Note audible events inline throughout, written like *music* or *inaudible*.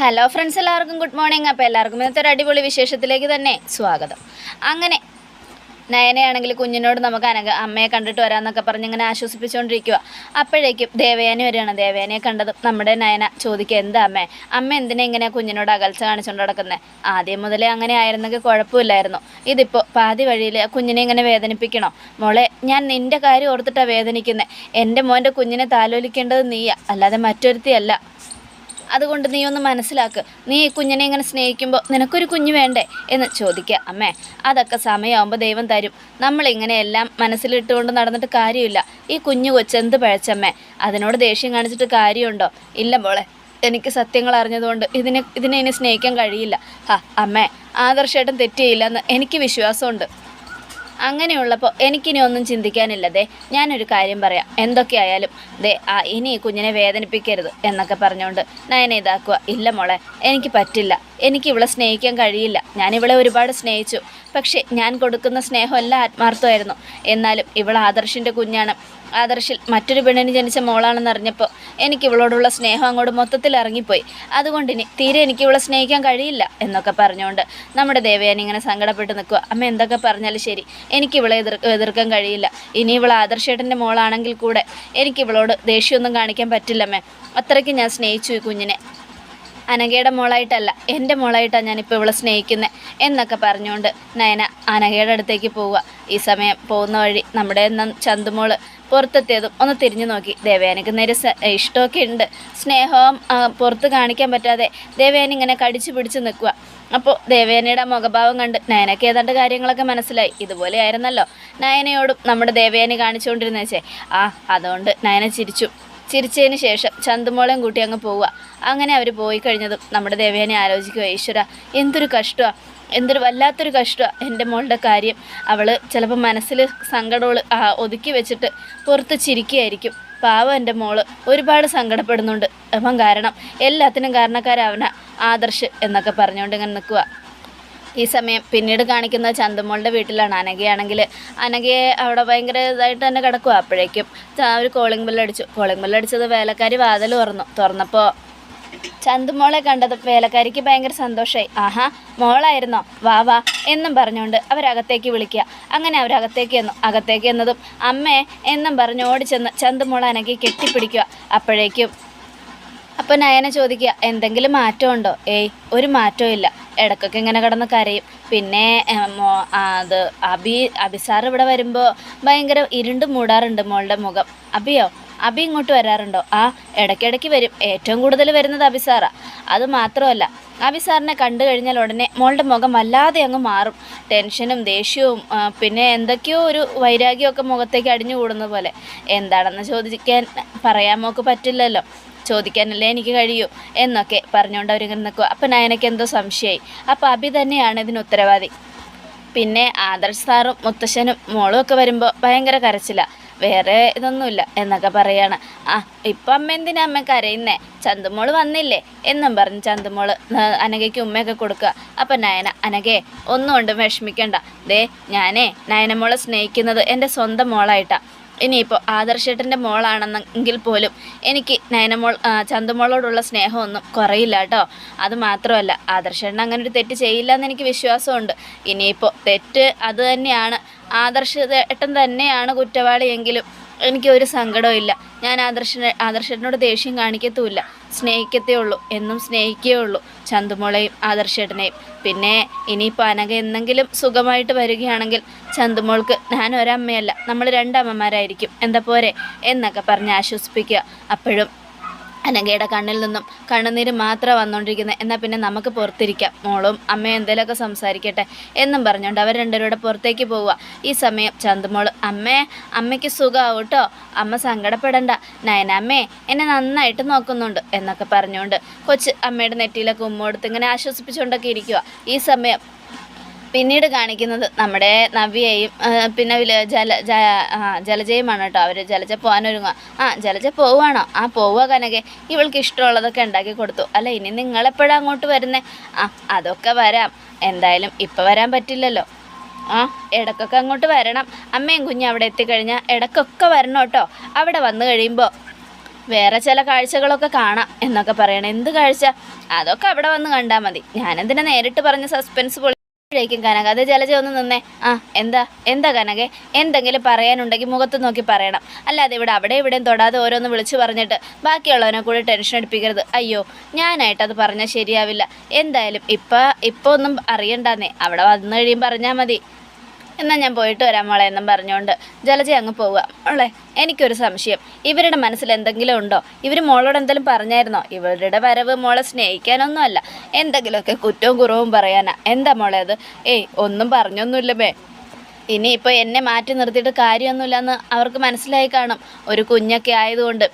Hello friends എല്ലാവർക്കും good morning അപ്പോൾ എല്ലാവർക്കും ഇന്നത്തെ ഒരു അടിപൊളി വിശേഷത്തിലേക്ക് തന്നെ സ്വാഗതം. അങ്ങനെ നയനയാണെങ്കിൽ കുഞ്ഞിനോട് നമുക്ക് അനക അമ്മയെ കണ്ടിട്ട് വരാമെന്നൊക്കെ പറഞ്ഞ് ഇങ്ങനെ ആശ്വസിപ്പിച്ചുകൊണ്ടിരിക്കുക അപ്പോഴേക്കും ദേവയാനി വരികയാണ്. ദേവയാനിയെ കണ്ടത് നമ്മുടെ നയന ചോദിക്കുക എന്താ അമ്മേ? അമ്മ എന്തിനാ ഇങ്ങനെ കുഞ്ഞിനോട് അകൽച്ച കാണിച്ചുകൊണ്ട് നടക്കുന്നത് ആദ്യം മുതലേ അങ്ങനെ ആയിരുന്നെങ്കിൽ കുഴപ്പമില്ലായിരുന്നു. ഇതിപ്പോൾ പാതി വഴിയിൽ കുഞ്ഞിനെ ഇങ്ങനെ വേദനിപ്പിക്കണോ? മോളെ ഞാൻ നിന്റെ കാര്യം ഓർത്തിട്ടാണ് വേദനിക്കുന്നത് എന്റെ മോന്റെ കുഞ്ഞിനെ താലോലിക്കേണ്ടത് നീയാ. അല്ലാതെ മറ്റൊരുത്തിയല്ല. അതുകൊണ്ട് നീ ഒന്ന് മനസ്സിലാക്ക്. നീ ഈ കുഞ്ഞിനെ ഇങ്ങനെ സ്നേഹിക്കുമ്പോൾ നിനക്കൊരു കുഞ്ഞ് വേണ്ടേ? എന്ന് ചോദിക്കുക അമ്മേ അതൊക്കെ സമയമാകുമ്പോൾ ദൈവം തരും. നമ്മളിങ്ങനെയെല്ലാം മനസ്സിലിട്ടുകൊണ്ട് നടന്നിട്ട് കാര്യമില്ല. ഈ കുഞ്ഞു കൊച്ചെന്ത് പഴച്ചമ്മേ? അതിനോട് ദേഷ്യം കാണിച്ചിട്ട് കാര്യമുണ്ടോ? ഇല്ല മോളെ എനിക്ക് സത്യങ്ങൾ അറിഞ്ഞതുകൊണ്ട് ഇതിനെ ഇതിനെ ഇനി സ്നേഹിക്കാൻ കഴിയില്ല. ഹാ അമ്മേ ആദർശമായിട്ടും തെറ്റിയില്ലെന്ന് എനിക്ക് വിശ്വാസമുണ്ട്. അങ്ങനെയുള്ളപ്പോൾ എനിക്കിനി ഒന്നും ചിന്തിക്കാനില്ലതേ. ഞാനൊരു കാര്യം പറയാം. എന്തൊക്കെയായാലും ദേ ആ ഇനി കുഞ്ഞിനെ വേദനിപ്പിക്കരുത് എന്നൊക്കെ പറഞ്ഞുകൊണ്ട് നയനെ ഇതാക്കുക ഇല്ല മോളെ എനിക്ക് പറ്റില്ല. എനിക്ക് ഇവളെ സ്നേഹിക്കാൻ കഴിയില്ല. ഞാൻ ഇവളെ ഒരുപാട് സ്നേഹിച്ചു. പക്ഷേ ഞാൻ കൊടുക്കുന്ന സ്നേഹമല്ല ആത്മാർത്ഥമായിരുന്നു. എന്നാലും ഇവൾ ആദർശിന്റെ കുഞ്ഞാണ്. ആദർശിൽ മറ്റൊരു പെണ്ണിന് ജനിച്ച മോളാണെന്ന് അറിഞ്ഞപ്പോൾ എനിക്ക് ഇവളോടുള്ള സ്നേഹം അങ്ങോട്ട് മൊത്തത്തിൽ ഇറങ്ങിപ്പോയി. അതുകൊണ്ട് ഇനി തീരെ എനിക്ക് ഇവളെ സ്നേഹിക്കാൻ കഴിയില്ല എന്നൊക്കെ പറഞ്ഞുകൊണ്ട് നമ്മുടെ ദേവയാനി ഇങ്ങനെ സങ്കടപ്പെട്ട് നിൽക്കുക അമ്മ എന്തൊക്കെ പറഞ്ഞാലും ശരി എനിക്ക് ഇവളെ എതിർ എതിർക്കാൻ കഴിയില്ല. ഇനി ഇവൾ ആദർശേട്ടന്റെ മോളാണെങ്കിൽ കൂടെ എനിക്ക് ഇവളോട് ദേഷ്യമൊന്നും കാണിക്കാൻ പറ്റില്ലമ്മേ അത്രയ്ക്ക് ഞാൻ സ്നേഹിച്ചു ഈ കുഞ്ഞിനെ. അനഘയുടെ മോളായിട്ടല്ല എന്റെ മോളായിട്ടാണ് ഞാനിപ്പോൾ ഇവളെ സ്നേഹിക്കുന്നത് എന്നൊക്കെ പറഞ്ഞുകൊണ്ട് നയന അനഘയുടെ അടുത്തേക്ക് പോവുക. ഈ സമയം പോകുന്ന വഴി നമ്മുടെ ചന്തുമോൾ പുറത്തെത്തിയതും ഒന്ന് തിരിഞ്ഞു നോക്കി. ദേവയാനിക്ക് നേരെ ഇഷ്ടമൊക്കെ ഉണ്ട്. സ്നേഹവും പുറത്ത് കാണിക്കാൻ പറ്റാതെ ദേവയാനി ഇങ്ങനെ കടിച്ചു പിടിച്ച് നിൽക്കുക അപ്പോൾ ദേവയാനിയുടെ മുഖഭാവം കണ്ട് നയനയ്ക്ക് ഏതാണ്ട് കാര്യങ്ങളൊക്കെ മനസ്സിലായി. ഇതുപോലെ ആയിരുന്നല്ലോ. നയനയോടും നമ്മുടെ ദേവയാനി കാണിച്ചുകൊണ്ടിരുന്നേച്ചേ ആ അതുകൊണ്ട് നയന ചിരിച്ചു. ചിരിച്ചതിന് ശേഷം ചന്തുമോളെയും കൂട്ടി അങ്ങ് പോവുക. അങ്ങനെ അവർ പോയി കഴിഞ്ഞതും നമ്മുടെ ദേവേനെ ആലോചിക്കുക ഈശ്വര എന്തൊരു കഷ്ടമാണ് എന്തൊരു വല്ലാത്തൊരു കഷ്ടമാണ് എന്റെ മോളുടെ കാര്യം. അവൾ ചിലപ്പോൾ മനസ്സിൽ സങ്കടമുള്ള ഒതുക്കി വെച്ചിട്ട് പുറത്ത് ചിരിക്കുകയായിരിക്കും. പാവം എന്റെ മോൾ ഒരുപാട് സങ്കടപ്പെടുന്നുണ്ട്. അപ്പം കാരണം എല്ലാത്തിനും കാരണക്കാരവന ആദർശ് എന്നൊക്കെ പറഞ്ഞുകൊണ്ട് ഇങ്ങനെ നിൽക്കുക ഈ സമയം പിന്നീട് കാണിക്കുന്നത് ചന്തമോളുടെ വീട്ടിലാണ് അനഘയാണെങ്കിൽ. അനഘയെ അവിടെ ഭയങ്കര ഇതായിട്ട് തന്നെ കിടക്കുക അപ്പോഴേക്കും ഒരു കോളിംഗ് ബെല്ലടിച്ചു കോളിംഗ് ബെല്ലടിച്ചത് വേലക്കാരി വാതിൽ തുറന്നു. തുറന്നപ്പോൾ ചന്തുമോളെ കണ്ടത് വേലക്കാരിക്ക് ഭയങ്കര സന്തോഷമായി ആഹാ മോളായിരുന്നോ? വാ വാ എന്നും പറഞ്ഞുകൊണ്ട് അവരകത്തേക്ക് വിളിക്കുക. അങ്ങനെ അവരകത്തേക്ക് എന്നു. അകത്തേക്ക് എന്നതും അമ്മേ എന്നും പറഞ്ഞ് ഓടിച്ചെന്ന് ചന്തുമോളെ അനകി കെട്ടിപ്പിടിക്കുക. അപ്പോഴേക്കും അപ്പോൾ നയന ചോദിക്കുക എന്തെങ്കിലും മാറ്റമുണ്ടോ ഏയ് ഒരു മാറ്റവും ഇല്ല. ഇടയ്ക്കൊക്കെ ഇങ്ങനെ കിടന്ന് കരയും. പിന്നെ അത് അബി അബി സാർ ഇവിടെ വരുമ്പോൾ ഭയങ്കര ഇരുണ്ട് മൂടാറുണ്ട് മോളുടെ മുഖം. അബിയോ? അബി ഇങ്ങോട്ട് വരാറുണ്ടോ? ആ ഇടയ്ക്കിടയ്ക്ക് വരും. ഏറ്റവും കൂടുതൽ വരുന്നത് അബിസാറാ അത് മാത്രമല്ല അബിസാറിനെ കണ്ടു കഴിഞ്ഞാൽ ഉടനെ മോളുടെ മുഖം വല്ലാതെ അങ്ങ് മാറും. ടെൻഷനും ദേഷ്യവും പിന്നെ എന്തൊക്കെയോ ഒരു വൈരാഗ്യമൊക്കെ മുഖത്തേക്ക് അടിഞ്ഞു കൂടുന്ന പോലെ. എന്താണെന്ന് ചോദിക്കാൻ പറയാൻ പറ്റില്ലല്ലോ. ചോദിക്കാനല്ലേ എനിക്ക് കഴിയൂ എന്നൊക്കെ പറഞ്ഞുകൊണ്ട് അവരിങ്ങനെ നിൽക്കുക. അപ്പം നയനയ്ക്ക് എന്തോ സംശയമായി അപ്പോൾ അഭി തന്നെയാണ് ഇതിന് ഉത്തരവാദി. പിന്നെ ആദർശ് സാറും മുത്തശ്ശനും മോളും ഒക്കെ വരുമ്പോൾ ഭയങ്കര കരച്ചില്ല വേറെ ഇതൊന്നുമില്ല എന്നൊക്കെ പറയാണ്. ആ ഇപ്പം അമ്മ എന്തിനാ അമ്മ കരയുന്നേ? ചന്തുമോൾ വന്നില്ലേ? എന്നും പറഞ്ഞ് ചന്തുമോൾ അനകയ്ക്ക് ഉമ്മയൊക്കെ കൊടുക്കുക. അപ്പം നയന അനഘേ ഒന്നുകൊണ്ടും വിഷമിക്കണ്ട. ദേ ഞാനേ നയനമോളെ സ്നേഹിക്കുന്നത് എന്റെ സ്വന്തം മോളായിട്ടാ. ഇനിയിപ്പോൾ ആദർശേട്ടന്റെ മോളാണെന്നെങ്കിൽ പോലും എനിക്ക് നയനമോൾ ചന്തുമോളോടുള്ള സ്നേഹമൊന്നും കുറയില്ല കേട്ടോ. അത് മാത്രമല്ല ആദർശേട്ടൻ അങ്ങനെ ഒരു തെറ്റ് ചെയ്യില്ല എന്ന് എനിക്ക് വിശ്വാസമുണ്ട്. ഇനിയിപ്പോൾ തെറ്റ് അത് തന്നെയാണ്. ആദർശേട്ടൻ തന്നെയാണ് കുറ്റവാളിയെങ്കിലും എനിക്ക് ഒരു സങ്കടവും ഇല്ല ഞാൻ ആദർശ ആദർശേട്ടനോട് ദേഷ്യം കാണിക്കത്തുമില്ല. സ്നേഹിക്കത്തേ ഉള്ളൂ. എന്നും സ്നേഹിക്കേ ഉള്ളൂ. ചന്തുമോളെയും ആദർശേട്ടനെയും. പിന്നെ ഇനിയിപ്പോൾ അനഘ എന്തെങ്കിലും സുഖമായിട്ട് വരികയാണെങ്കിൽ ചന്തുമോൾക്ക് ഞാൻ ഒരമ്മയല്ല നമ്മൾ രണ്ടമ്മമാരായിരിക്കും എന്താ പോരെ? എന്നൊക്കെ പറഞ്ഞ് ആശ്വസിപ്പിക്കുക. അപ്പോഴും അനഘയുടെ കണ്ണിൽ നിന്നും കണ്ണുനീര് മാത്രം വന്നുകൊണ്ടിരിക്കുന്നത് എന്നാൽ പിന്നെ നമുക്ക് പുറത്തിരിക്കാം. മോളും അമ്മയും എന്തെങ്കിലുമൊക്കെ സംസാരിക്കട്ടെ എന്നും പറഞ്ഞുകൊണ്ട് അവർ രണ്ടുപേരുടെ പുറത്തേക്ക് പോവുക. ഈ സമയം ചന്തുമോൾ അമ്മേ അമ്മയ്ക്ക് സുഖമാവും കേട്ടോ അമ്മ സങ്കടപ്പെടണ്ട. നയനമ്മേ എന്നെ നന്നായിട്ട് നോക്കുന്നുണ്ട് എന്നൊക്കെ പറഞ്ഞുകൊണ്ട് കൊച്ച് അമ്മയുടെ നെറ്റിയിലൊക്കെ ഉമ്മ കൊടുത്ത് ഇങ്ങനെ ആശ്വസിപ്പിച്ചുകൊണ്ടൊക്കെ ഇരിക്കുക ഈ സമയം പിന്നീട് കാണിക്കുന്നത് നമ്മുടെ നവ്യയും പിന്നെ ജല ജലജയുമാണ് കേട്ടോ അവർ ജലജ പോകാനൊരുങ്ങുക. ആ ജലജ പോവുകയാണോ? ആ പോവുക കനകെ. ഇവൾക്ക് ഇഷ്ടമുള്ളതൊക്കെ ഉണ്ടാക്കി കൊടുത്തു. അല്ല ഇനി നിങ്ങളെപ്പോഴാണ് അങ്ങോട്ട് വരുന്നേ? ആ അതൊക്കെ വരാം. എന്തായാലും ഇപ്പം വരാൻ പറ്റില്ലല്ലോ. ആ ഇടക്കൊക്കെ അങ്ങോട്ട് വരണം. അമ്മയും കുഞ്ഞും അവിടെ എത്തിക്കഴിഞ്ഞാൽ ഇടക്കൊക്കെ വരണം കേട്ടോ. അവിടെ വന്നു കഴിയുമ്പോൾ വേറെ ചില കാഴ്ചകളൊക്കെ കാണാം എന്നൊക്കെ പറയണം. എന്ത് കാഴ്ച? അതൊക്കെ അവിടെ വന്ന് കണ്ടാൽ മതി. ഞാനെന്തിനാ നേരിട്ട് പറഞ്ഞ സസ്പെൻസ് പൊളിക്കും കനക. അത് ജലജ ഒന്ന് നിന്നേ. ആ എന്താ? എന്താ കനകെ? എന്തെങ്കിലും പറയാനുണ്ടെങ്കിൽ മുഖത്ത് നോക്കി പറയണം. അല്ലാതെ ഇവിടെ അവിടെ ഇവിടെയും തൊടാതെ ഓരോന്ന് വിളിച്ചു പറഞ്ഞിട്ട് ബാക്കിയുള്ളവനെ കൂടി ടെൻഷൻ എടുപ്പിക്കരുത് അയ്യോ ഞാനായിട്ട് അത് പറഞ്ഞാൽ ശരിയാവില്ല. എന്തായാലും ഇപ്പം ഇപ്പോൾ ഒന്നും അറിയണ്ടെന്നേ. അവിടെ വന്നു കഴിയുമ്പോൾ പറഞ്ഞാൽ മതി. എന്നാൽ ഞാൻ പോയിട്ട് വരാം മോളെ എന്നും പറഞ്ഞുകൊണ്ട് ജലജ അങ്ങ് പോവുക. മോളെ എനിക്കൊരു സംശയം. ഇവരുടെ മനസ്സിൽ എന്തെങ്കിലും ഉണ്ടോ? ഇവർ മോളോട് എന്തെങ്കിലും പറഞ്ഞായിരുന്നോ? ഇവരുടെ വരവ് മോളെ സ്നേഹിക്കാനൊന്നുമല്ല. എന്തെങ്കിലുമൊക്കെ കുറ്റവും കുറവും പറയാനാ. എന്താ മോളെ അത്? ഏയ് ഒന്നും പറഞ്ഞൊന്നുമില്ല ബേ ഇനിയിപ്പോൾ എന്നെ മാറ്റി നിർത്തിയിട്ട് കാര്യമൊന്നുമില്ലെന്ന് അവർക്ക് മനസ്സിലായി കാണും. ഒരു കുഞ്ഞൊക്കെ ആയതുകൊണ്ട്.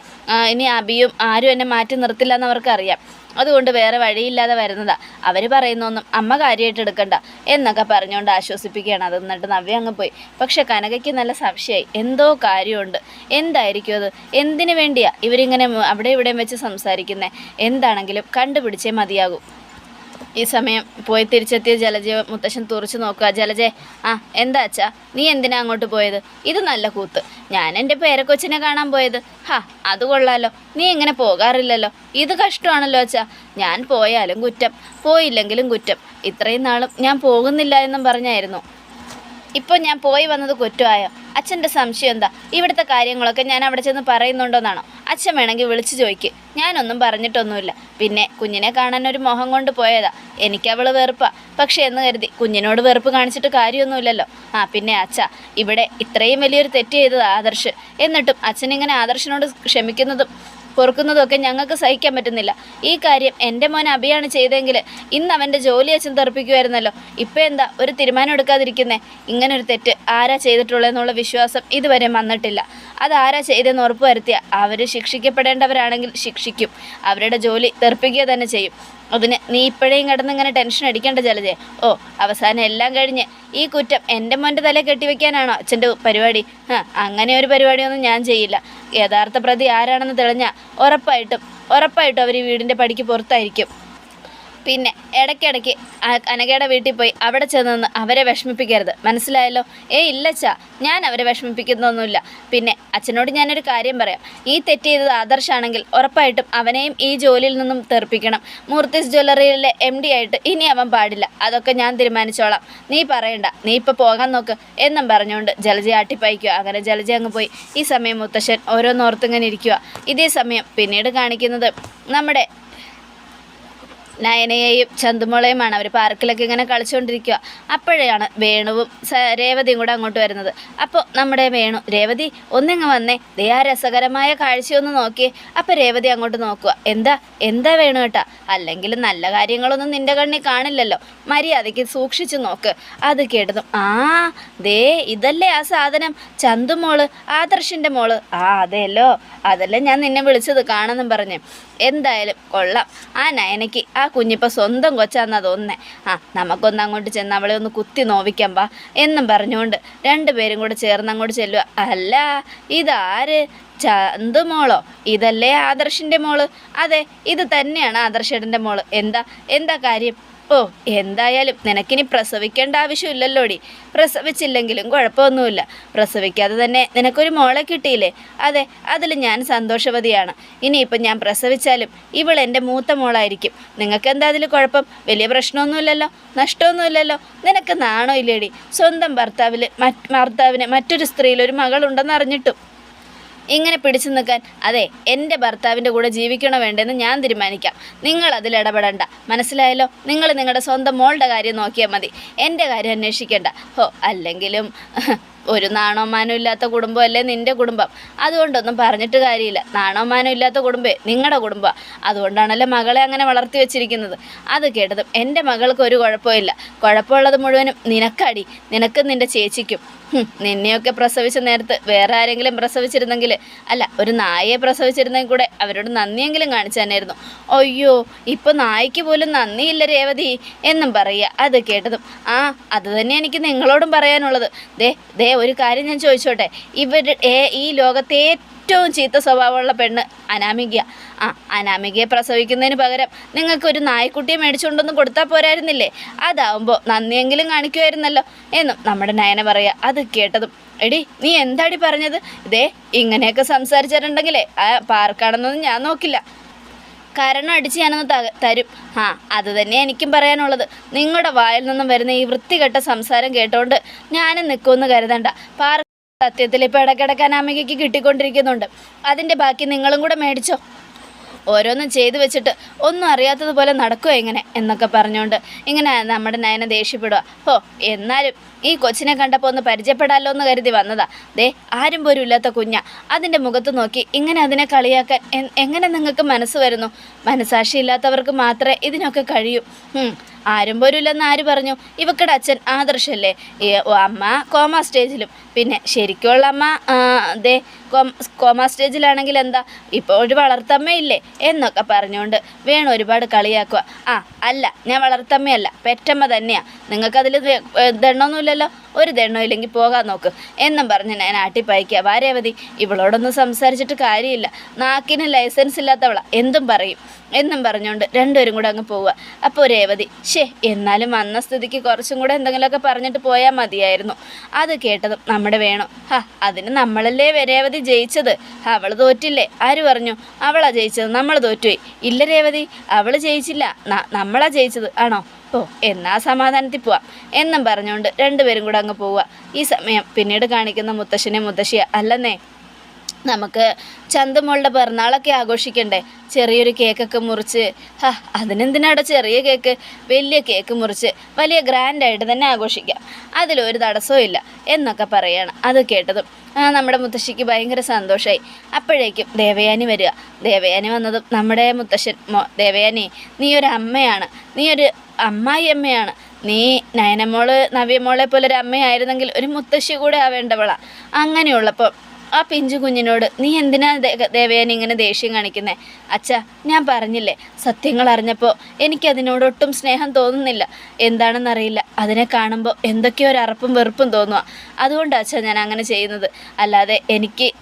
ഇനി അബിയും ആരും എന്നെ മാറ്റി നിർത്തില്ല എന്ന് അവർക്കറിയാം. അതുകൊണ്ട് വേറെ വഴിയില്ലാതെ വരുന്നതാ. അവർ പറയുന്നൊന്നും അമ്മ കാര്യമായിട്ട് എടുക്കണ്ട എന്നൊക്കെ പറഞ്ഞുകൊണ്ട് ആശ്വസിപ്പിക്കുകയാണ്. അത് എന്നിട്ട് നവ്യ അങ്ങ് പോയി. പക്ഷെ കനകയ്ക്ക് നല്ല സംശയമായി. എന്തോ കാര്യമുണ്ട്. എന്തായിരിക്കും അത്? എന്തിനു വേണ്ടിയാ ഇവരിങ്ങനെ അവിടെ ഇവിടെയും വെച്ച് സംസാരിക്കുന്നത് എന്താണെങ്കിലും കണ്ടുപിടിച്ചേ മതിയാകൂ. ഈ സമയം പോയി തിരിച്ചെത്തിയ ജലജ മുത്തശ്ശൻ തുറച്ചു നോക്കുക. ജലജെ ആ എന്താ അച്ഛാ? നീ എന്തിനാ അങ്ങോട്ട് പോയത്? ഇത് നല്ല കൂത്ത്. ഞാൻ എന്റെ പേരക്കൊച്ചിനെ കാണാൻ പോയത്. ഹാ അത് കൊള്ളാലോ. നീ ഇങ്ങനെ പോകാറില്ലല്ലോ. ഇത് കഷ്ടമാണല്ലോ അച്ഛാ. ഞാൻ പോയാലും കുറ്റം പോയില്ലെങ്കിലും കുറ്റം. ഇത്രയും നാളും ഞാൻ പോകുന്നില്ല എന്നും പറഞ്ഞായിരുന്നു. ഇപ്പോൾ ഞാൻ പോയി വന്നത് കുറ്റമായോ അച്ഛന്റെ സംശയം എന്താ? ഇവിടുത്തെ കാര്യങ്ങളൊക്കെ ഞാൻ അവിടെ ചെന്ന് പറയുന്നുണ്ടോന്നാണോ? അച്ഛൻ വേണമെങ്കിൽ വിളിച്ചു ചോദിക്ക്. ഞാനൊന്നും പറഞ്ഞിട്ടൊന്നുമില്ല. പിന്നെ കുഞ്ഞിനെ കാണാൻ ഒരു മോഹം കൊണ്ട് പോയതാ. എനിക്ക് അവൾ വെറുപ്പാ. പക്ഷേ എന്ന് കരുതി കുഞ്ഞിനോട് വെറുപ്പ് കാണിച്ചിട്ട് കാര്യമൊന്നുമില്ലല്ലോ. ആ പിന്നെ അച്ഛ ഇവിടെ ഇത്രയും വലിയൊരു തെറ്റ് ചെയ്തത് ആദർശ്. എന്നിട്ടും അച്ഛനിങ്ങനെ ആദർശിനോട് ക്ഷമിക്കുന്നതും പൊറുക്കുന്നതൊക്കെ ഞങ്ങൾക്ക് സഹിക്കാൻ പറ്റുന്നില്ല. ഈ കാര്യം എന്റെ മോൻ അഭിയാണ് ചെയ്തെങ്കിൽ ഇന്ന് അവന്റെ ജോലി അച്ഛൻ തെറിപ്പിക്കുമായിരുന്നല്ലോ ഇപ്പം എന്താ ഒരു തീരുമാനം എടുക്കാതിരിക്കുന്നേ? ഇങ്ങനൊരു തെറ്റ് ആരാ ചെയ്തിട്ടുള്ളതെന്നുള്ള വിശ്വാസം ഇതുവരെ വന്നിട്ടില്ല. അതാരാ ചെയ്തെന്ന് ഉറപ്പ് വരുത്തിയ? അവർ ശിക്ഷിക്കപ്പെടേണ്ടവരാണെങ്കിൽ ശിക്ഷിക്കും. അവരുടെ ജോലി തെറിപ്പിക്കുക തന്നെ ചെയ്യും. അതിന് നീ ഇപ്പോഴേയും കിടന്ന് ഇങ്ങനെ ടെൻഷൻ അടിക്കേണ്ട ജലജെ. ഓ അവസാനം എല്ലാം കഴിഞ്ഞ് ഈ കുറ്റം എന്റെ മോന്റെ തല കെട്ടിവെക്കാനാണോ അച്ഛന്റെ പരിപാടി? ആ അങ്ങനെ ഒരു പരിപാടിയൊന്നും ഞാൻ ചെയ്യില്ല. യഥാർത്ഥ പ്രതി ആരാണെന്ന് തെളിഞ്ഞാൽ ഉറപ്പായിട്ടും ഉറപ്പായിട്ടും അവർ ഈ വീടിന്റെ പടിക്ക് പുറത്തായിരിക്കും. പിന്നെ ഇടയ്ക്കിടയ്ക്ക് അനകയുടെ വീട്ടിൽ പോയി അവിടെ ചെന്ന് അവരെ വിഷമിപ്പിക്കരുത്. മനസ്സിലായല്ലോ? ഏ ഇല്ലച്ചാ ഞാൻ അവരെ വിഷമിപ്പിക്കുന്നൊന്നുമില്ല. പിന്നെ അച്ഛനോട് ഞാനൊരു കാര്യം പറയാം. ഈ തെറ്റ് ചെയ്തത് ആദർശാണെങ്കിൽ ഉറപ്പായിട്ടും അവനെയും ഈ ജോലിയിൽ നിന്നും തെറിപ്പിക്കണം. മൂർത്തിസ് ജ്വല്ലറിയിലെ എം ഡി ആയിട്ട് ഇനി അവൻ പാടില്ല. അതൊക്കെ ഞാൻ തീരുമാനിച്ചോളാം. നീ പറയണ്ട. നീ ഇപ്പോൾ പോകാൻ നോക്ക്. എന്നും പറഞ്ഞുകൊണ്ട് ജലജ ആട്ടിപ്പായിക്കുക. അങ്ങനെ ജലജ അങ്ങ് പോയി. ഈ സമയം മുത്തശ്ശൻ ഓരോന്നോർത്തിങ്ങനെ ഇരിക്കുക ഇതേ സമയം പിന്നീട് കാണിക്കുന്നത് നമ്മുടെ നയനയെയും ചന്തുമോളെയുമാണ് അവർ പാർക്കിലൊക്കെ ഇങ്ങനെ കളിച്ചുകൊണ്ടിരിക്കുക അപ്പോഴാണ് വേണുവും രേവതിയും കൂടെ അങ്ങോട്ട് വരുന്നത്. അപ്പോൾ നമ്മുടെ വേണു രേവതി ഒന്നിങ്ങ് വന്നേ. ദേ ആ രസകരമായ കാഴ്ചയൊന്ന് നോക്കിയേ അപ്പോൾ രേവതി അങ്ങോട്ട് നോക്കുക. എന്താ എന്താ വേണു കേട്ടാ അല്ലെങ്കിൽ നല്ല കാര്യങ്ങളൊന്നും നിന്റെ കണ്ണിൽ കാണില്ലല്ലോ. മര്യാദയ്ക്ക് സൂക്ഷിച്ചു നോക്ക്. അത് കേട്ടതും ആ ദേ ഇതല്ലേ ആ സാധനം. ചന്തുമോൾ ആദർശിന്റെ മോൾ. ആ അതെയല്ലോ അതല്ലേ ഞാൻ നിന്നെ വിളിച്ചത് കാണുമെന്നും പറഞ്ഞു. എന്തായാലും കൊള്ളാം. ആ നയനയ്ക്ക് ആ കുഞ്ഞിപ്പോൾ സ്വന്തം കൊച്ചാന്നാ തോന്നുന്നേ. ആ നമുക്കൊന്ന് അങ്ങോട്ട് ചെന്ന് അവളെ ഒന്ന് കുത്തി നോവിക്കാൻ പാ എന്നും പറഞ്ഞുകൊണ്ട് രണ്ടുപേരും കൂടെ ചേർന്ന് അങ്ങോട്ട് ചെല്ലുക അല്ല ഇതാര്? ചന്ത് മോളോ? ഇതല്ലേ ആദർശിന്റെ മോൾ? അതെ ഇത് തന്നെയാണ് ആദർശേട്ടന്റെ മോൾ. എന്താ എന്താ കാര്യം? ഓ എന്തായാലും നിനക്കിനി പ്രസവിക്കേണ്ട ആവശ്യമില്ലല്ലോടി. പ്രസവിച്ചില്ലെങ്കിലും കുഴപ്പമൊന്നുമില്ല. പ്രസവിക്കാതെ തന്നെ നിനക്കൊരു മോളെ കിട്ടിയില്ലേ? അതെ അതിൽ ഞാൻ സന്തോഷവതിയാണ്. ഇനിയിപ്പം ഞാൻ പ്രസവിച്ചാലും ഇവൾ എന്റെ മൂത്ത മോളായിരിക്കും. നിങ്ങൾക്ക് എന്താ അതിൽ കുഴപ്പം? വലിയ പ്രശ്നമൊന്നുമില്ലല്ലോ? നഷ്ടമൊന്നുമില്ലല്ലോ? നിനക്ക് നാണോ ഇല്ലേടി? സ്വന്തം ഭർത്താവിൽ മറ്റ് ഭർത്താവിന് മറ്റൊരു സ്ത്രീയിൽ ഒരു മകളുണ്ടെന്ന് അറിഞ്ഞിട്ടും. ഇങ്ങനെ പിടിച്ചു നിൽക്കാൻ. അതെ എന്റെ ഭർത്താവിന്റെ കൂടെ ജീവിക്കണോ വേണ്ടെന്ന് ഞാൻ തീരുമാനിക്കാം. നിങ്ങൾ അതിൽ ഇടപെടണ്ട. മനസ്സിലായല്ലോ? നിങ്ങൾ നിങ്ങളുടെ സ്വന്തം മോളുടെ കാര്യം നോക്കിയാൽ മതി. എന്റെ കാര്യം അന്വേഷിക്കേണ്ട. ഹോ അല്ലെങ്കിലും *laughs* ഒരു നാണോ മാനോ ഇല്ലാത്ത കുടുംബമല്ലേ നിന്റെ കുടുംബം? അതുകൊണ്ടൊന്നും പറഞ്ഞിട്ട് കാര്യമില്ല. നാണോ മാനോ ഇല്ലാത്ത കുടുംബേ നിങ്ങളുടെ കുടുംബം. അതുകൊണ്ടാണല്ലോ മകളെ അങ്ങനെ വളർത്തി വെച്ചിരിക്കുന്നത്. അത് കേട്ടതും എന്റെ മകൾക്ക് ഒരു കുഴപ്പമില്ല. കുഴപ്പമുള്ളത് മുഴുവനും നിനക്കടി. നിനക്കും നിന്റെ ചേച്ചിക്കും. നിന്നെയൊക്കെ പ്രസവിച്ച നേരത്ത് വേറെ ആരെങ്കിലും പ്രസവിച്ചിരുന്നെങ്കിൽ അല്ല ഒരു നായയെ പ്രസവിച്ചിരുന്നെങ്കിൽ കൂടെ അവരോട് നന്ദിയെങ്കിലും കാണിച്ചു അയ്യോ ഇപ്പൊ നായ്ക്ക് പോലും നന്ദിയില്ല രേവതി എന്നും പറയുക. അത് കേട്ടതും ആ അത് തന്നെ എനിക്ക് നിങ്ങളോടും പറയാനുള്ളത്. ദേ ദേ ഒരു കാര്യം ഞാൻ ചോദിച്ചോട്ടെ. ഇവർ ഈ ലോകത്തെ ഏറ്റവും ചീത്ത സ്വഭാവമുള്ള പെണ്ണ് അനാമിക. ആ അനാമികയെ പ്രസവിക്കുന്നതിന് പകരം നിങ്ങൾക്കൊരു നായ്ക്കുട്ടിയെ മേടിച്ചുകൊണ്ടൊന്നും കൊടുത്താൽ പോരായിരുന്നില്ലേ? അതാവുമ്പോൾ നന്ദിയെങ്കിലും കാണിക്കുമായിരുന്നല്ലോ എന്നും നമ്മുടെ നയന പറയുക അത് കേട്ടതും. എടി നീ എന്താടി പറഞ്ഞത്? ഇതേ ഇങ്ങനെയൊക്കെ സംസാരിച്ചിട്ടുണ്ടെങ്കിലേ ആ പാർക്കാണെന്നൊന്നും ഞാൻ നോക്കില്ല. കരണം അടിച്ച് ഞാനൊന്ന് തരും. ആ അത് തന്നെ എനിക്കും പറയാനുള്ളത്. നിങ്ങളുടെ വായിൽ നിന്നും വരുന്ന ഈ വൃത്തികെട്ട സംസാരം കേട്ടോണ്ട് ഞാനും നിൽക്കുമെന്ന് കരുതണ്ട. പാർ സത്യത്തിൽ ഇപ്പോൾ ഇടക്കിടക്ക് അനാമികയ്ക്ക് കിട്ടിക്കൊണ്ടിരിക്കുന്നുണ്ട്. അതിന്റെ ബാക്കി നിങ്ങളും കൂടെ മേടിച്ചോ? ഓരോന്നും ചെയ്തു വെച്ചിട്ട് ഒന്നും അറിയാത്തതുപോലെ നടക്കുക ഇങ്ങനെ എന്നൊക്കെ പറഞ്ഞുകൊണ്ട് ഇങ്ങനെ നമ്മുടെ നയന ദേഷ്യപ്പെടുക ഓ എന്നാലും ഈ കൊച്ചിനെ കണ്ടപ്പോൾ ഒന്ന് പരിചയപ്പെടാമല്ലോ എന്ന് കരുതി വന്നതാ. ദേ ആരും പോലും ഇല്ലാത്ത കുഞ്ഞ. അതിന്റെ മുഖത്ത് നോക്കി ഇങ്ങനെ അതിനെ കളിയാക്കാൻ എങ്ങനെ നിങ്ങൾക്ക് മനസ്സ് വരുന്നു? മനസാക്ഷി ഇല്ലാത്തവർക്ക് മാത്രമേ ഇതിനൊക്കെ കഴിയൂ. ആരും പോലുമില്ലെന്ന് ആര് പറഞ്ഞു? ഇവക്കടെ അച്ഛൻ ആദർശല്ലേ? അമ്മ കോമ സ്റ്റേജിലും. പിന്നെ ശരിക്കുള്ള അമ്മ ദേ കോമ സ്റ്റേജിലാണെങ്കിൽ എന്താ? ഇപ്പോൾ ഒരു വളർത്തമ്മയില്ലേ? എന്നൊക്കെ പറഞ്ഞുകൊണ്ട് വേണം ഒരുപാട് കളിയാക്കുക ആ അല്ല ഞാൻ വളർത്തമ്മയല്ല പെറ്റമ്മ തന്നെയാണ് നിങ്ങൾക്കതിൽ ദണ്ണമൊന്നുമില്ലല്ലോ ഒരു ദണ്ണോ ഇല്ലെങ്കിൽ പോകാൻ നോക്ക്. എന്നും പറഞ്ഞ് ഞാൻ ആട്ടിപ്പയക്കുക ഭാര്യാവതി ഇവളോടൊന്നും സംസാരിച്ചിട്ട് കാര്യമില്ല. നാക്കിന് ലൈസൻസ് ഇല്ലാത്തവളാ. എന്തും പറയും. എന്നും പറഞ്ഞുകൊണ്ട് രണ്ടുപേരും കൂടെ അങ്ങ് പോവുക. അപ്പോൾ രേവതി ഷേ എന്നാലും വന്ന സ്ഥിതിക്ക് കുറച്ചും കൂടെ എന്തെങ്കിലുമൊക്കെ പറഞ്ഞിട്ട് പോയാൽ മതിയായിരുന്നു. അത് കേട്ടതും നമ്മുടെ വേണം. ഹാ അതിന് നമ്മളല്ലേ രേവതി ജയിച്ചത്? അവൾ തോറ്റില്ലേ? ആര് പറഞ്ഞു? അവളാ ജയിച്ചത്. നമ്മൾ തോറ്റുപോയി. ഇല്ല രേവതി അവൾ ജയിച്ചില്ല. നമ്മളാ ജയിച്ചത്. ആണോ? ഓ എന്നാ സമാധാനത്തിൽ പോവാം എന്നും പറഞ്ഞുകൊണ്ട് രണ്ടുപേരും കൂടെ അങ്ങ് പോവുക ഈ സമയം പിന്നീട് കാണിക്കുന്ന മുത്തശ്ശനെ മുത്തശ്ശിയ അല്ലെന്നേ നമുക്ക് ചന്തമോളുടെ പിറന്നാളൊക്കെ ആഘോഷിക്കണ്ടേ? ചെറിയൊരു കേക്കൊക്കെ മുറിച്ച്. ഹാ അതിനെന്തിനാടോ ചെറിയ കേക്ക്? വലിയ കേക്ക് മുറിച്ച് വലിയ ഗ്രാൻഡായിട്ട് തന്നെ ആഘോഷിക്കാം. അതിലൊരു തടസ്സവും ഇല്ല എന്നൊക്കെ പറയാണ്. അത് കേട്ടതും നമ്മുടെ മുത്തശ്ശിക്ക് ഭയങ്കര സന്തോഷമായി അപ്പോഴേക്കും ദേവയാനി വരിക. ദേവയാനി വന്നതും നമ്മുടെ മുത്തശ്ശൻ ദേവയാനി നീ ഒരു അമ്മയാണ്. നീ ഒരു അമ്മായി അമ്മയാണ് നീ നയനമോൾ നവ്യമോളെ പോലെ ഒരു അമ്മയായിരുന്നെങ്കിൽ ഒരു മുത്തശ്ശി കൂടെ ആവേണ്ടവളാ അങ്ങനെയുള്ളപ്പോൾ ആ പിഞ്ചു കുഞ്ഞിനോട് നീ എന്തിനാ ദേവയാനി ഇങ്ങനെ ദേഷ്യം കാണിക്കുന്നേ? അച്ഛാ ഞാൻ പറഞ്ഞില്ലേ സത്യങ്ങൾ അറിഞ്ഞപ്പോൾ എനിക്കതിനോടൊട്ടും സ്നേഹം തോന്നുന്നില്ല. എന്താണെന്നറിയില്ല. അതിനെ കാണുമ്പോൾ എന്തൊക്കെയോ ഒരു അറപ്പും വെറുപ്പും തോന്നുക അതുകൊണ്ടാണ് അച്ഛാ ഞാൻ അങ്ങനെ ചെയ്യുന്നത്. അല്ലാതെ എനിക്ക്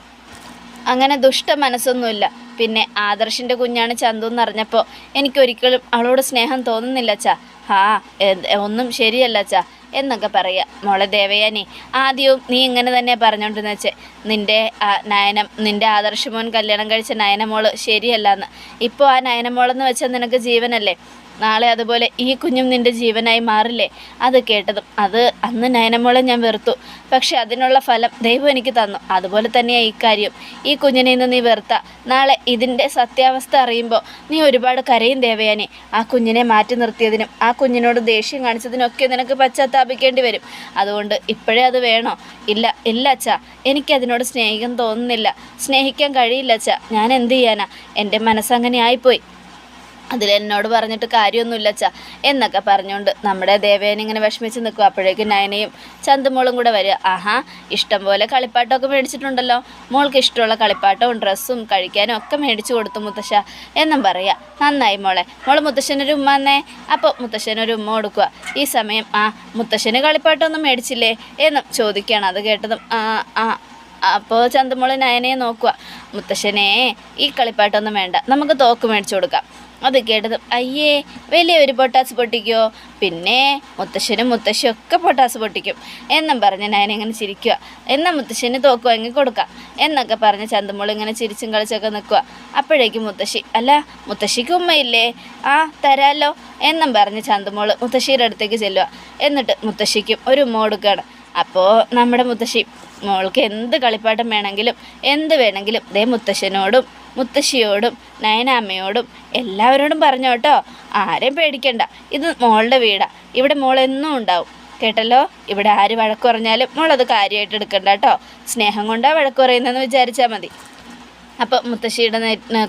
അങ്ങനെ ദുഷ്ട മനസ്സൊന്നുമില്ല. പിന്നെ ആദർശിന്റെ കുഞ്ഞാണ് ചന്തു എന്നറിഞ്ഞപ്പോൾ എനിക്കൊരിക്കലും അവളോട് സ്നേഹം തോന്നുന്നില്ല അച്ഛാ. ഹാ ഒന്നും ശരിയല്ല അച്ഛാ എന്നൊക്കെ പറയുക മോളെ ദേവയാനി ആദ്യവും നീ ഇങ്ങനെ തന്നെ പറഞ്ഞുകൊണ്ടെന്ന് വെച്ചേ നിന്റെ നയനം നിന്റെ ആദർശമോൻ കല്യാണം കഴിച്ച നയനമോൾ ശരിയല്ല എന്ന് ഇപ്പോൾ ആ നയനമോളെന്ന് വെച്ചാൽ നിനക്ക് ജീവനല്ലേ? നാളെ അതുപോലെ ഈ കുഞ്ഞും നിന്റെ ജീവനായി മാറില്ലേ? അത് കേട്ടതും അത് അന്ന് നയനമോളെ ഞാൻ വെറുത്തു. പക്ഷെ അതിനുള്ള ഫലം ദൈവം എനിക്ക് തന്നു. അതുപോലെ തന്നെയാണ് ഈ കാര്യം ഈ കുഞ്ഞിനെ ഇന്ന് നീ വെറുത്ത. നാളെ ഇതിന്റെ സത്യാവസ്ഥ അറിയുമ്പോൾ നീ ഒരുപാട് കരയും ദേവയാനി. ആ കുഞ്ഞിനെ മാറ്റി നിർത്തിയതിനും ആ കുഞ്ഞിനോട് ദേഷ്യം കാണിച്ചതിനൊക്കെ നിനക്ക് പശ്ചാത്താപിക്കേണ്ടി വരും. അതുകൊണ്ട് ഇപ്പോഴേ അത് വേണോ? ഇല്ല ഇല്ല അച്ഛാ. എനിക്കതിനോട് സ്നേഹിക്കാൻ തോന്നുന്നില്ല. സ്നേഹിക്കാൻ കഴിയില്ല അച്ഛാ. ഞാൻ എന്ത് ചെയ്യാനാ? എന്റെ മനസ്സങ്ങനെ ആയിപ്പോയി. അതിൽ എന്നോട് പറഞ്ഞിട്ട് കാര്യമൊന്നുമില്ല ച എന്നൊക്കെ പറഞ്ഞുകൊണ്ട് നമ്മുടെ ദേവേന ഇങ്ങനെ വിഷമിച്ച് നിൽക്കും. അപ്പോഴേക്കും നയനയും ചന്തുമോളും കൂടെ വരിക. ആഹാ ഇഷ്ടം പോലെ കളിപ്പാട്ടമൊക്കെ മേടിച്ചിട്ടുണ്ടല്ലോ. മോൾക്ക് ഇഷ്ടമുള്ള കളിപ്പാട്ടവും ഡ്രസ്സും കഴിക്കാനും ഒക്കെ മേടിച്ചു കൊടുത്തു മുത്തശ്ശ എന്നും പറയുക. നന്നായി മോളെ. മോൾ മുത്തശ്ശനൊരു ഉമ്മ എന്നേ അപ്പോൾ മുത്തശ്ശനൊരു ഉമ്മ കൊടുക്കുക. ഈ സമയം ആ മുത്തശ്ശന് കളിപ്പാട്ടമൊന്നും മേടിച്ചില്ലേ എന്നും ചോദിക്കുകയാണ്. അത് കേട്ടതും ആ ആ അപ്പോൾ ചന്തമോൾ നയനെ നോക്കുക. മുത്തശ്ശനെ ഈ കളിപ്പാട്ടൊന്നും വേണ്ട. നമുക്ക് തോക്ക് മേടിച്ചു കൊടുക്കാം. അത് കേട്ടത്. അയ്യേ വലിയൊരു പൊട്ടാസ് പൊട്ടിക്കോ? പിന്നെ മുത്തശ്ശനും മുത്തശ്ശിയും ഒക്കെ പൊട്ടാസ് പൊട്ടിക്കും. എന്നും പറഞ്ഞ് ഞാനിങ്ങനെ ചിരിക്കുക എന്നാൽ മുത്തശ്ശന് തോക്ക് വാങ്ങി കൊടുക്കാം. എന്നൊക്കെ പറഞ്ഞ് ചന്തമോൾ ഇങ്ങനെ ചിരിച്ചും കളിച്ചൊക്കെ നിൽക്കുക അപ്പോഴേക്കും മുത്തശ്ശി അല്ല മുത്തശ്ശിക്ക് ഉമ്മയില്ലേ? ആ തരാലോ? എന്നും പറഞ്ഞ് ചന്തമോൾ മുത്തശ്ശിയുടെ അടുത്തേക്ക് ചെല്ലുക എന്നിട്ട് മുത്തശ്ശിക്കും ഒരു ഉമ്മ കൊടുക്കുകയാണ് അപ്പോൾ നമ്മുടെ മുത്തശ്ശി മോൾക്ക് എന്ത് കളിപ്പാട്ടം വേണമെങ്കിലും എന്ത് വേണമെങ്കിലും ദേ മുത്തശ്ശനോടും മുത്തശ്ശിയോടും നയനാമ്മയോടും എല്ലാവരോടും പറഞ്ഞു കേട്ടോ. ആരെയും പേടിക്കണ്ട. ഇത് മോളുടെ വീടാ. ഇവിടെ മോൾ എന്നും ഉണ്ടാവും. കേട്ടല്ലോ? ഇവിടെ ആര് വഴക്ക് പറഞ്ഞാലും മോളത് കാര്യമായിട്ട് എടുക്കണ്ട കേട്ടോ. സ്നേഹം കൊണ്ടാണ് വഴക്ക് പറയുന്നതെന്ന് വിചാരിച്ചാൽ മതി. അപ്പോൾ മുത്തശ്ശിയുടെ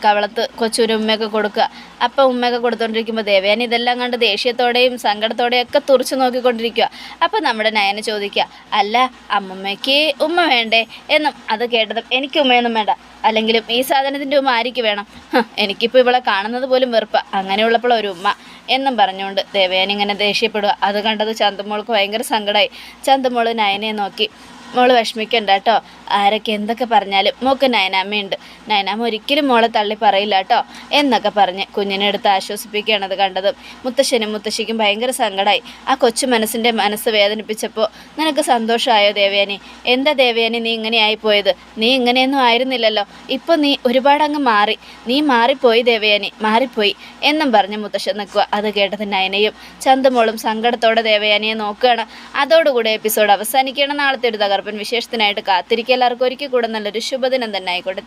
കവളത്ത് കൊച്ചൊരു ഉമ്മയൊക്കെ കൊടുക്കുക. അപ്പോൾ ഉമ്മയൊക്കെ കൊടുത്തുകൊണ്ടിരിക്കുമ്പോൾ ദേവയാനി ഇതെല്ലാം കണ്ട് ദേഷ്യത്തോടെയും സങ്കടത്തോടെയും ഒക്കെ തുറച്ചു നോക്കിക്കൊണ്ടിരിക്കുക അപ്പോൾ നമ്മുടെ നയന ചോദിക്കുക അല്ല അമ്മമ്മയ്ക്ക് ഉമ്മ വേണ്ടേ? എന്നും അത് കേട്ടതും എനിക്ക് ഉമ്മയൊന്നും വേണ്ട. അല്ലെങ്കിലും ഈ സാധനത്തിന്റെ ഉമ്മ ആർക്ക് വേണം? എനിക്കിപ്പോൾ ഇവളെ കാണുന്നത് പോലും വെറുപ്പ. അങ്ങനെയുള്ളപ്പോൾ ഒരു ഉമ്മ എന്നും പറഞ്ഞുകൊണ്ട് ദേവയാനി ഇങ്ങനെ ദേഷ്യപ്പെടുക അത് കണ്ടത് ചന്തമോൾക്ക് ഭയങ്കര സങ്കടമായി ചന്തമോൾ നയനെ നോക്കി മോൾ വിഷമിക്കണ്ട കേട്ടോ. ആരൊക്കെ എന്തൊക്കെ പറഞ്ഞാലും മോക്ക് നയനാമ്മയുണ്ട്. നയനാമ്മ ഒരിക്കലും മോളെ തള്ളി പറയില്ല കേട്ടോ. എന്നൊക്കെ പറഞ്ഞ് കുഞ്ഞിനെ എടുത്ത് ആശ്വസിപ്പിക്കുകയാണ് അത് കണ്ടതും മുത്തശ്ശനും മുത്തശ്ശിക്കും ഭയങ്കര സങ്കടമായി ആ കൊച്ചു മനസ്സിന്റെ മനസ്സ് വേദനിപ്പിച്ചപ്പോൾ നിനക്ക് സന്തോഷമായോ ദേവയാനി? എന്താ ദേവയാനി നീ ഇങ്ങനെ ആയിപ്പോയത് നീ ഇങ്ങനെയൊന്നും ആയിരുന്നില്ലല്ലോ. ഇപ്പോൾ നീ ഒരുപാടങ്ങ് മാറി. നീ മാറിപ്പോയി ദേവയാനി മാറിപ്പോയി എന്നും പറഞ്ഞ് മുത്തശ്ശൻ നിൽക്കുക അത് കേട്ടത് നയനയും ചന്തമോളും സങ്കടത്തോടെ ദേവയാനിയെ നോക്കുകയാണ്. അതോടുകൂടി എപ്പിസോഡ് അവസാനിക്കുകയാണ്. നാളത്തെ ഒരു തകർപ്പൻ വിശേഷത്തിനായിട്ട് കാത്തിരിക്കുക. എല്ലാവർക്കും ഒരിക്കൽ കൂടെ നല്ലൊരു ശുഭദിനം തന്നെ ആയിക്കോട്ടെ.